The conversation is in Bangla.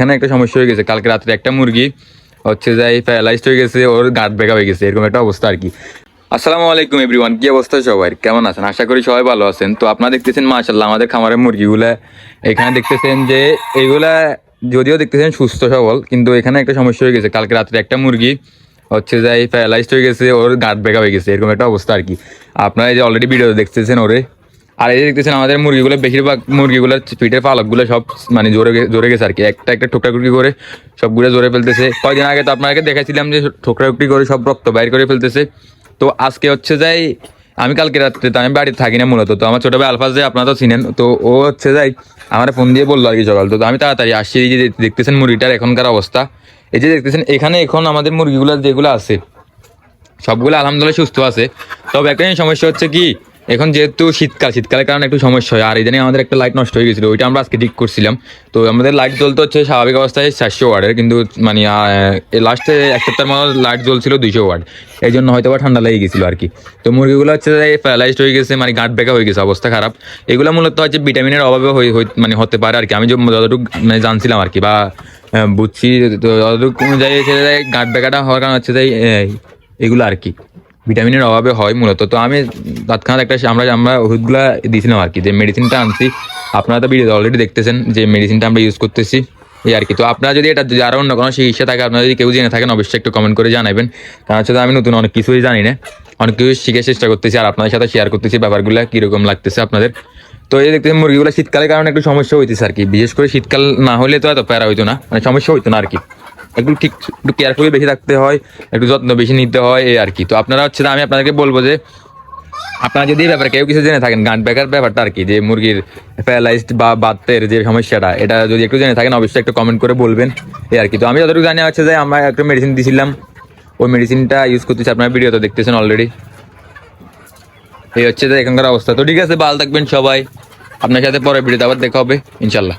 এখানে একটা সমস্যা হয়ে গেছে। কালকে রাত্রে একটা মুরগি হচ্ছে যাই প্যারালাইজড হয়ে গেছে, ওর গাঁট বেঁকা হয়ে গেছে, এরকম একটা অবস্থা আর কি। আসসালামু আলাইকুম এভরিওয়ান কি অবস্থা সবাই কেমন আছেন? আশা করি সবাই ভালো আছেন। তো আপনারা দেখতেছেন মাশাল্লাহ আমাদের খামারের মুরগিগুলা এখানে দেখতেছেন যে এইগুলা যদিও দেখতেছেন সুস্থ সবল, কিন্তু এখানে একটা সমস্যা হয়ে গেছে। কালকে রাত্রে একটা মুরগি হচ্ছে যাই প্যারালাইজড হয়ে গেছে, ওর গাঁট বেঁকা হয়ে গেছে, এরকম একটা অবস্থা আর কি। আপনারা এই যে অলরেডি ভিডিও দেখতেছেন ওরে আর এই যে দেখতেছেন আমাদের মুরগিগুলো, বেশিরভাগ মুরগিগুলোর পিঠের পালকগুলো সব মানে জোরে জোরে গেছে আর কি একটা একটা ঠোকরাটুকি করে সবগুলো জোরে ফেলতেছে। কয়দিন আগে তো আপনাকে দেখাইছিলাম যে ঠোকরাটুকি করে সব রক্ত বাইর করে ফেলতেছে। তো আজকে হচ্ছে যাই, আমি কালকে রাত্রে আমি বাড়িতে থাকি না মূলত, তো আমার ছোট ভাই আলফাজ যে আপনারা তো চিনেন, তো ও হচ্ছে যাই আমার ফোন দিয়ে বলল আর কি সকাল। তো তো আমি তাড়াতাড়ি আসছি, এই যে দেখতেছেন মুরগিটার এখনকার অবস্থা। এই যে দেখতেছেন, এখানে এখন আমাদের মুরগিগুলো যেগুলো আছে, সবগুলো আলহামদুলিল্লাহ সুস্থ আছে। তবে একটা সমস্যা হচ্ছে কি এখন যেহেতু শীতকাল শীতকালের কারণে একটু সমস্যা হয় আর ইদানিং আমাদের একটা লাইট নষ্ট হয়ে গেছিল ওইটা আমরা আজকে ঠিক করছিলাম। তো আমাদের লাইট জ্বলতে হচ্ছে স্বাভাবিক অবস্থায় চারশো ওয়ার্ডের কিন্তু মানে লাস্টে এক সপ্তাহের মতো লাইট জ্বলছিল দুইশো ওয়ার্ড এই জন্য হয়তো বা ঠান্ডা লেগে গেছিল আর কি। তো মুরগিগুলো হচ্ছে প্যারালাইজড হয়ে গেছে মানে গাঁট বেঁকা হয়ে গেছে অবস্থা খারাপ। এগুলো মূলত হচ্ছে ভিটামিনের অভাবে মানে হতে পারে আর কি। আমি যতটুকু মানে জানছিলাম আর কি বা বুঝছি যতটুকু অনুযায়ী হচ্ছে গাঁট বেঁকাটা হওয়ার কারণ হচ্ছে এই, এগুলো আর কি। ভিটামিনের অভাবে হয় মূলত। তো আমি তৎক্ষণাৎ একটা আমরা আমরা ওষুধগুলো দিয়েছিলাম আর কি, যে মেডিসিনটা আনছি। আপনারা তো ভিডিও অলরেডি দেখতেছেন যে মেডিসিনটা আমরা ইউজ করতেছি। এই আর কি। তো আপনারা যদি এটা যদি আরও অন্য কোনো চিকিৎসা থাকে, আপনারা যদি কেউ জেনে থাকেন, অবশ্যই একটু কমেন্ট করে জানাবেন। কারণ হচ্ছে আমি নতুন, অনেক কিছুই জানি না। অনেক কিছু শিখে চেষ্টা করতেছি আর আপনাদের সাথে শেয়ার করতেছি ব্যাপারগুলো কীরকম লাগতেছে আপনাদের। তো এই দেখতে মুরগিগুলো শীতকালের কারণে একটু সমস্যা হইতেছে আর কি। বিশেষ করে শীতকাল না হলে তো এত প্যারা হইতো না মানে সমস্যা হইতো না আর কি। একটু ঠিক, একটু কেয়ারফুলি বেশি থাকতে হয়, একটু যত্ন বেশি নিতে হয়, এই আর কি। তো আপনারা হচ্ছে আমি আপনাদেরকে বলব যে, আপনারা যদি এই ব্যাপারে কেউ কিছু জেনে থাকেন, গান বেকার ব্যাপারটা আর কি, যে মুরগির প্যারালাইজড বা বাতের যে সমস্যাটা, এটা যদি একটু জেনে থাকেন, অবশ্যই একটু কমেন্ট করে বলবেন, এই আর কি। তো আমি যতটুকু জানি হচ্ছে যে, আমরা একটা মেডিসিন দিয়েছিলাম ওই মেডিসিনটা ইউজ করতেছি, আপনারা ভিডিও তো দেখতেছেন অলরেডি এই হচ্ছে যে এখানকার অবস্থা। তো ঠিক আছে, ভালো থাকবেন সবাই। আপনার সাথে পরে ভিডিওতে আবার দেখা হবে, ইনশাল্লাহ।